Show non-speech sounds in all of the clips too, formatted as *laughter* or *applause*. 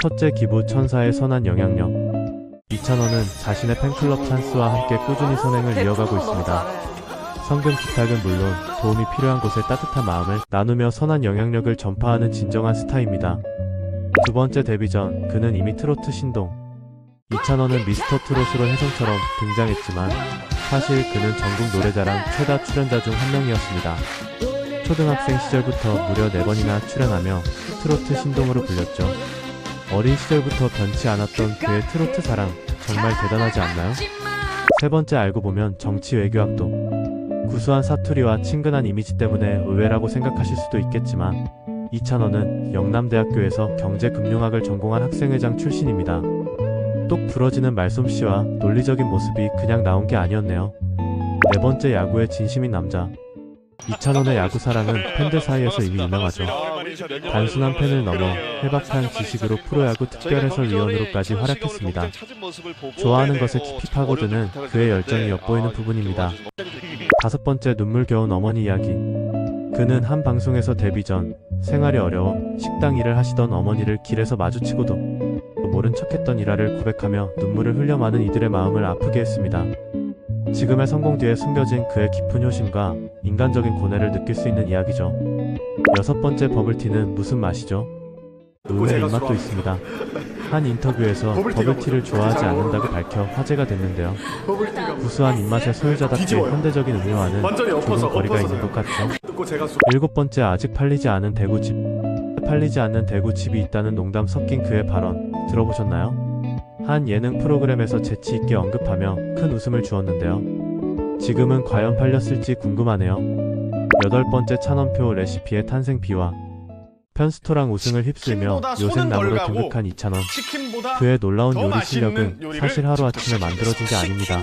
첫째 기부 천사의 선한 영향력. 이찬원은 자신의 팬클럽 찬스와 함께 꾸준히 선행을 이어가고 있습니다. 성금 기탁은 물론 도움이 필요한 곳에 따뜻한 마음을 나누며 선한 영향력을 전파하는 진정한 스타입니다. 두 번째 데뷔 전 그는 이미 트로트 신동. 이찬원은 미스터 트롯으로 혜성처럼 등장했지만 사실 그는 전국 노래자랑 최다 출연자 중 한 명이었습니다. 초등학생 시절부터 무려 4번이나 출연하며 트로트 신동으로 불렸죠. 어린 시절부터 변치 않았던 그의 트로트 사랑 정말 대단하지 않나요? 세 번째 알고 보면 정치 외교학도 구수한 사투리와 친근한 이미지 때문에 의외라고 생각하실 수도 있겠지만 이찬원은 영남대학교에서 경제금융학을 전공한 학생회장 출신입니다. 똑 부러지는 말솜씨와 논리적인 모습이 그냥 나온 게 아니었네요. 네 번째 야구에 진심인 남자 이찬원의 야구 사랑은 팬들 사이에서 이미 유명하죠. 단순한 팬을 넘어 해박한 지식으로 프로야구 특별해설위원으로까지 활약했습니다. 좋아하는 것에 깊이 파고드는 그의 열정이 엿보이는 부분입니다. *laughs* 다섯 번째 눈물겨운 어머니 이야기. 그는 한 방송에서 데뷔 전 생활이 어려워 식당 일을 하시던 어머니를 길에서 마주치고도 모른 척했던 일화를 고백하며 눈물을 흘려 많은 이들의 마음을 아프게 했습니다. 지금의 성공 뒤에 숨겨진 그의 깊은 효심과 인간적인 고뇌를 느낄 수 있는 이야기죠. 여섯 번째 버블티는 무슨 맛이죠? 의외의 입맛도 있습니다. 한 인터뷰에서 버블티를 좋아하지 않는다고 밝혀 화제가 됐는데요. 구수한 입맛의 소유자답게 현대적인 음료와는 조금 거리가 있는 것 같죠. *laughs* 일곱 번째 아직 팔리지 않은 대구집. 팔리지 않는 대구집이 있다는 농담 섞인 그의 발언 들어보셨나요? 한 예능 프로그램에서 재치 있게 언급하며 큰 웃음을 주었는데요. 지금은 과연 팔렸을지 궁금하네요. 여덟 번째 찬원표 레시피의 탄생 비화. 편스토랑 우승을 휩쓸며 덜 가고 등극한 이찬원. 그의 놀라운 더 요리 실력은 사실 하루아침에 만들어진 게 아닙니다.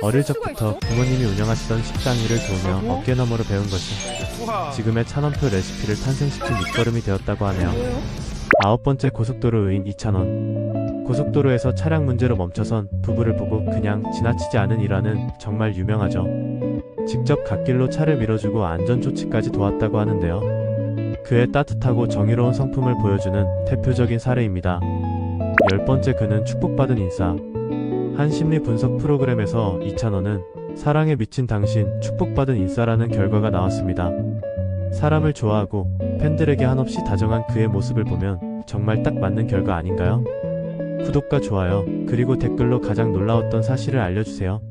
어릴 적부터 부모님이 운영하시던 식당 일을 도우며 어깨너머로 배운 것이 지금의 찬원표 레시피를 탄생시킨 밑거름이 되었다고 하네요. 아홉 번째 고속도로 의인 이찬원. 고속도로에서 차량 문제로 멈춰선 부부를 보고 그냥 지나치지 않은 일화는 정말 유명하죠. 직접 갓길로 차를 밀어주고 안전조치까지 도왔다고 하는데요. 그의 따뜻하고 정의로운 성품을 보여주는 대표적인 사례입니다. 열 번째 그는 축복받은 인싸. 한 심리 분석 프로그램에서 이찬원은 사랑에 미친 당신 축복받은 인싸라는 결과가 나왔습니다. 사람을 좋아하고 팬들에게 한없이 다정한 그의 모습을 보면 정말 딱 맞는 결과 아닌가요? 구독과 좋아요, 그리고 댓글로 가장 놀라웠던 사실을 알려주세요.